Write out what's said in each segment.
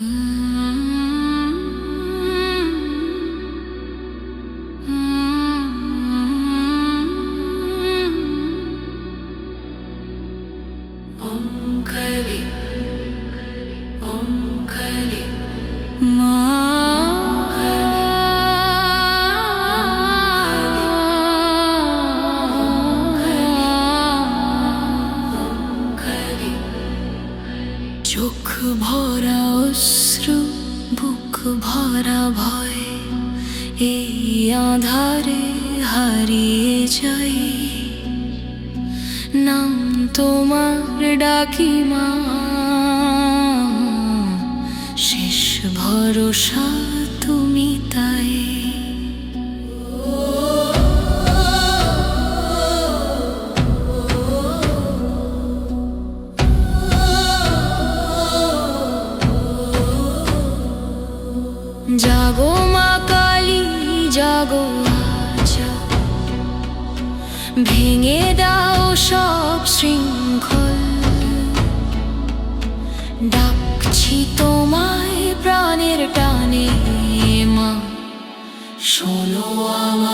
Mm. চোখ ভরা অশ্রু, বুক ভরা ভয়, এই আধারে হারিয়ে যাই। নাম তোমার ডাকি মা, শেষ ভরসা ভেঙে দাও সব শৃঙ্খল। ডাকছি তোমায় প্রাণের টানে মা। শোনো আমার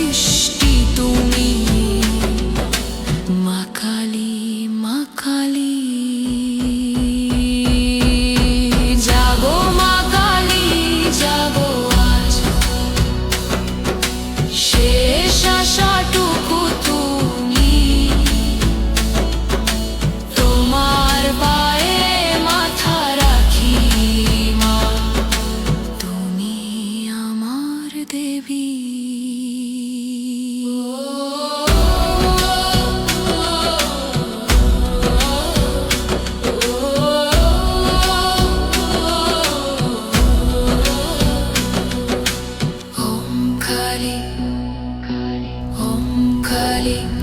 মাঝে সৃষ্টি তুমি ওম কালী ওম কালী